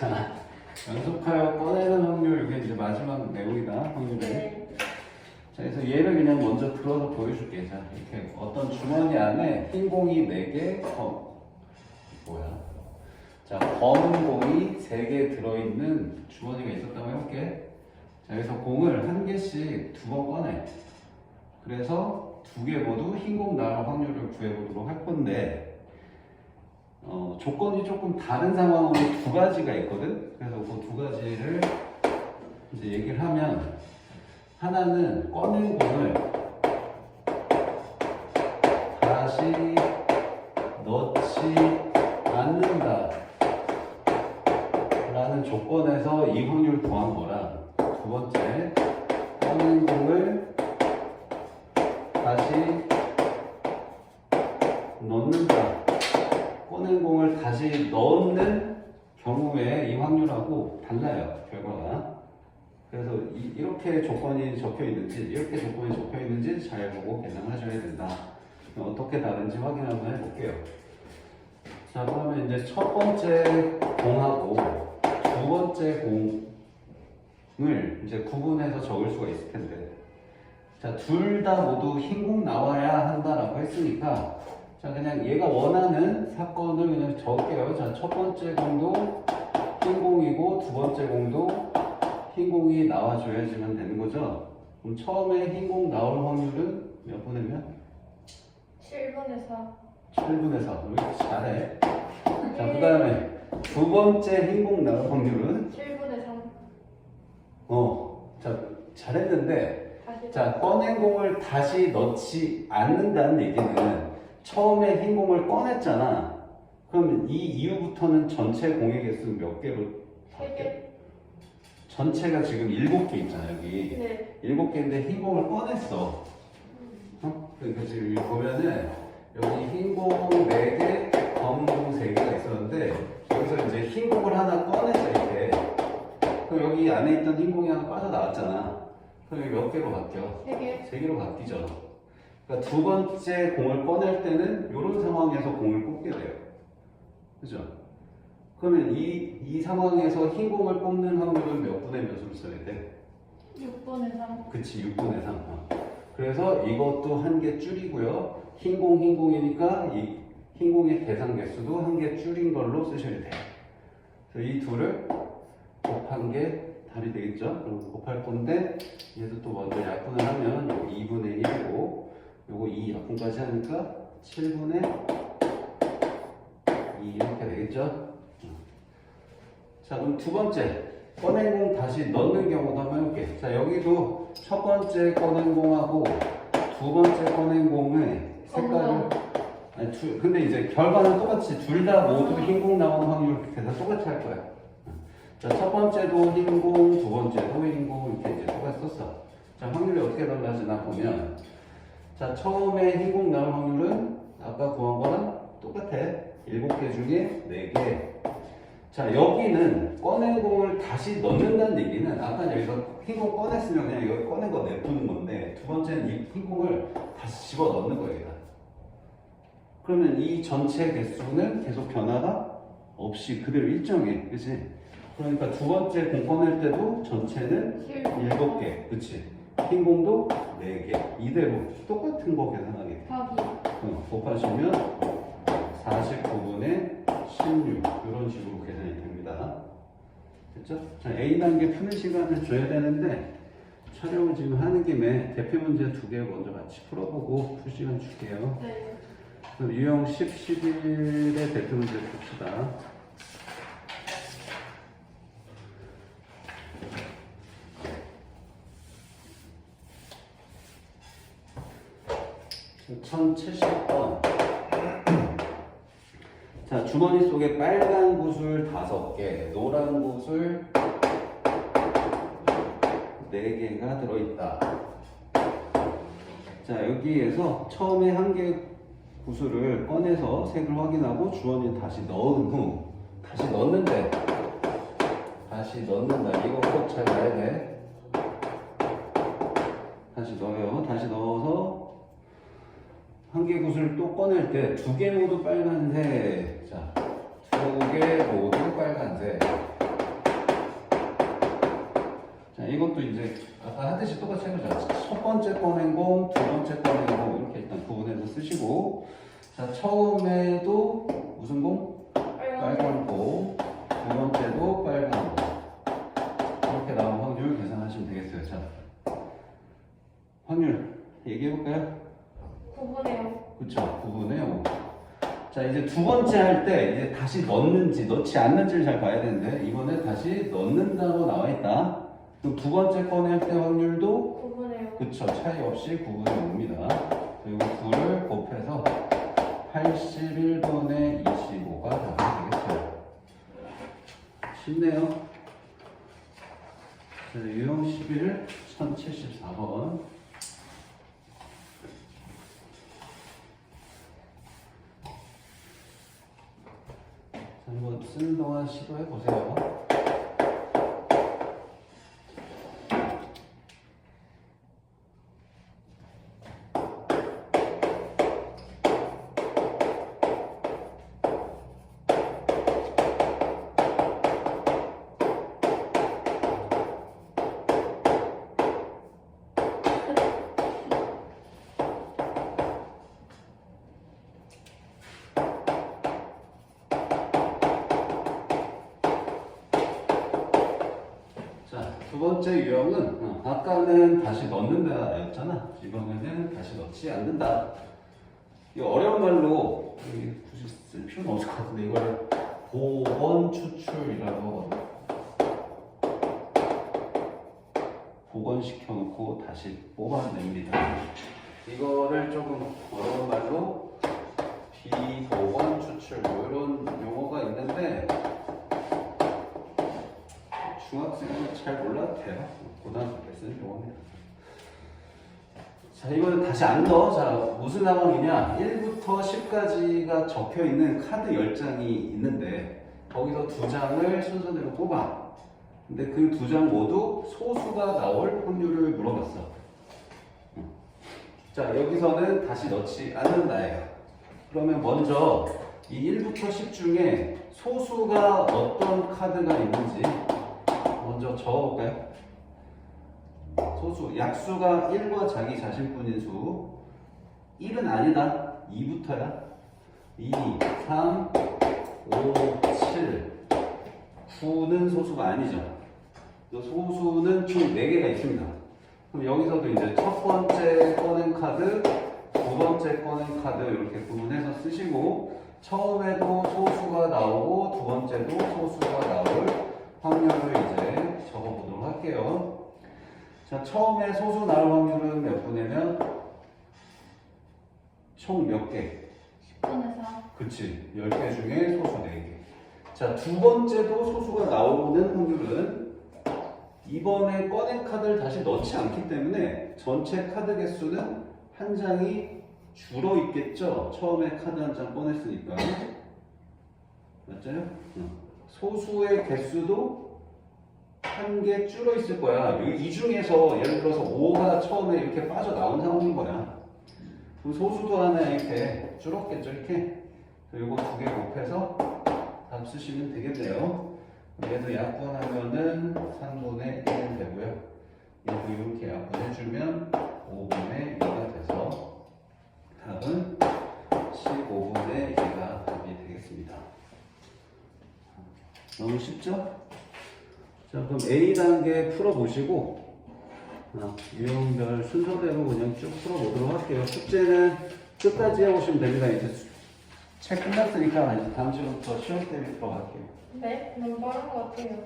자, 연속하여 꺼내는 확률, 이게 이제 마지막 내용이다, 확률이. 네. 자, 그래서 얘를 그냥 먼저 들어서 보여줄게. 자, 이렇게 어떤 주머니 안에 흰 공이 4개, 검, 뭐야? 자, 검은 공이 3개 들어있는 주머니가 있었다고 해볼게. 자, 여기서 공을 한 개씩 두 번 꺼내. 그래서 두 개 모두 흰 공 나올 확률을 구해보도록 할 건데, 어, 조건이 조금 다른 상황으로 두 가지가 있거든? 그래서 그 두 가지를 이제 얘기를 하면, 하나는 꺼낸 공을 다시 넣지 않는다 라는 조건에서 이 확률 구한 거랑 두 번째 꺼낸 공을 다시 넣는다 꺼낸 공을 다시 넣는 경우에 이 확률하고 달라요 결과가 그래서 이, 렇게 조건이 적혀 있는지 이렇게 조건이 적혀 있는지 잘 보고 계산하셔야 된다. 어떻게 다른지 확인 한번 해볼게요. 자 그러면 이제 첫 번째 공하고 두 번째 공을 이제 구분해서 적을 수가 있을 텐데 자 둘 다 모두 흰 공 나와야 한다라고 했으니까 자 그냥 얘가 원하는 사건을 그냥 적을게요. 자첫 번째 공도 흰 공이고 두 번째 공도 흰 공이 나와줘야지만 되는 거죠. 그럼 처음에 흰 공 나올 확률은 몇 분의 몇? 7분의 4. 7분의 4. 왜 이렇게 잘해? 자, 그 다음에 두 번째 흰공 나올 확률은? 7분의 3. 어, 자, 잘했는데, 다시. 자, 꺼낸 공을 다시 넣지 않는다는 얘기는 처음에 흰 공을 꺼냈잖아. 그러면 이 이후부터는 전체 공의 개수는 몇 개로 3개. 전체가 지금 7개 있잖아, 여기. 네. 일곱 개인데 흰 공을 꺼냈어. 어? 그러니까 지금 여기 보면은 여기 흰공 4개, 검은 공 3개가 있었는데 여기서 이제 흰 공을 하나 꺼냈어 이렇게. 그럼 여기 안에 있던 흰 공이 하나 빠져 나왔잖아. 그럼 여기 몇 개로 바뀌어? 3개. 3개로 바뀌죠. 그러니까 두 번째 공을 꺼낼 때는 이런 상황에서 공을 뽑게 돼요. 그죠? 그러면 이, 이 상황에서 흰 공을 뽑는 확률은 몇 분의 몇으로 써야 돼? 6분의 3. 그치 6분의 3 어. 그래서 이것도 한 개 줄이고요 흰 공 흰 공이니까 이 흰 공의 대상 개수도 한 개 줄인 걸로 쓰셔야 돼요 그래서 이 둘을 곱한 게 답이 되겠죠 그럼 곱할 건데 얘도 또 먼저 약분을 하면 요거 2분의 1이고 요거 2 약분까지 하니까 7분의 2 이렇게 되겠죠 자 그럼 두 번째 꺼낸 공 다시 넣는 경우도 한번 해볼게. 자, 여기도 첫 번째 꺼낸 공하고 두 번째 꺼낸 공의 색깔을. 아니, 두, 근데 이제 결과는 똑같이 둘 다 모두 흰 공 나오는 확률 계산 똑같이 할 거야. 자, 첫 번째도 흰 공, 두 번째도 흰 공, 이렇게 이제 똑같이 썼어. 자, 확률이 어떻게 달라지나 보면. 자, 처음에 흰공 나올 확률은 아까 구한 거랑 똑같아. 일곱 개 중에 네 개. 자 여기는 꺼낸 공을 다시 넣는다는 얘기는 아까 여기서 흰공 꺼냈으면 그냥 이거 꺼낸 거 내두는 건데 두 번째는 이 흰 공을 다시 집어 넣는 거예요. 그러면 이 전체 개수는 계속 변화가 없이 그대로 일정해, 그렇지? 그러니까 두 번째 공 꺼낼 때도 전체는 7. 일곱 개, 그렇지? 흰 공도 네 개, 이대로 똑같은 거 계산하게 돼. 더하기. 어, 곱하시면 49분의 16 이런 식으로 계산이 됩니다. 됐죠? 자, A 단계 푸는 시간을 줘야 되는데 촬영을 지금 하는 김에 대표 문제 두 개 먼저 같이 풀어보고 풀 시간 줄게요. 네. 그럼 유형 10, 11의 대표 문제 봅시다. 지금 1070번. 자, 주머니 속에 빨간 구슬 5개, 노란 구슬 4개가 들어있다. 자, 여기에서 처음에 한 개 구슬을 꺼내서 색을 확인하고 주머니에 다시 넣은 후, 다시 넣는데, 다시 넣는다. 이거 꼭잘 봐야 돼. 다시 넣어요. 다시 넣어서 한 개 구슬 또 꺼낼 때 두 개 모두 빨간색. 자, 두 개 모두 빨간색. 자, 이것도 이제 아까 하듯이 똑같이 해보자. 첫 번째 꺼낸 공, 두 번째 꺼낸 공 이렇게 일단 구분해서 쓰시고 자, 처음에도 무슨 공? 빨간 공. 두 번째도 빨간 공. 이렇게 나온 확률 계산하시면 되겠어요. 자, 확률 얘기해볼까요? 이제 두 번째 할 때 이제 다시 넣는지 넣지 않는지를 잘 봐야 되는데 이번에 다시 넣는다고 나와 있다. 그럼 두 번째 꺼낼 때 확률도 9분의 5 그쵸 차이 없이 9분의 5입니다. 그리고 9를 곱해서 81분의 25가 답이 되겠어요. 쉽네요. 자, 유형 11 1074번. 한번 쓰는 동안 시도해 보세요. 자, 두 번째 유형은 어, 아까는 다시 넣는다 였잖아. 이번에는 다시 넣지 않는다. 이 어려운 말로 여기 굳이 쓸 필요는 없을 것 같은데 이거를 복원 추출이라고 하거든요. 복원시켜 놓고 다시 뽑아냅니다. 이거를 조금 어려운 말로 비복원 추출 뭐 이런 용어가 있는데 중학생은 잘 몰라도 돼요. 고등학교 때 쓰는 용어입니다. 자, 이거는 다시 안 넣어. 자, 무슨 상황이냐? 1부터 10까지가 적혀 있는 카드 10장이 있는데, 거기서 두 장을 순서대로 뽑아. 근데 그 두 장 모두 소수가 나올 확률을 물어봤어. 음. 자, 여기서는 다시 넣지 않는다예요. 그러면 먼저 이 1부터 10 중에 소수가 어떤 카드가 있는지 먼저 적어볼까요? 소수, 약수가 1과 자기 자신뿐인 수. 1은 아니다. 2부터야. 2, 3, 5, 7 9는 소수가 아니죠. 또 소수는 총 4개가 있습니다. 그럼 여기서도 이제 첫 번째 꺼낸 카드 두 번째 꺼낸 카드 이렇게 구분해서 쓰시고 처음에도 소수가 나오고 두 번째도 소수가 나올 확률을 이제 할게요. 자, 처음에 소수 나올 확률은 몇 분이면 총 몇 개? 10분의 4 그치. 10개 중에 소수 4개. 자, 두 번째도 소수가 나오는 확률은 이번에 꺼낸 카드를 다시 넣지 않기 때문에 전체 카드 개수는 한 장이 줄어 있겠죠? 처음에 카드 한 장 꺼냈으니까. 맞아요? 응. 소수의 개수도 한 개 줄어 있을 거야. 이- 이 중에서 예를 들어서 5가 처음에 이렇게 빠져나온 상황인 거야. 그럼 소수도 하나 이렇게 줄었겠죠, 이렇게. 그리고 두개 곱해서 답 쓰시면 되겠네요. 얘도 약분하면은 3분의 1 되고요. 얘도 이렇게 약분해주면 5분의 2가 돼서 답은 15분의 2가 답이 되겠습니다. 너무 쉽죠? 자, 그럼 A 단계 풀어보시고, 아, 유형별 순서대로 그냥 쭉 풀어보도록 할게요. 숙제는 끝까지 해보시면 됩니다. 이제 수- 책 끝났으니까 이제 다음 주부터 시험 때문에 들어갈게요. 네? 너무 빠른 것 같아요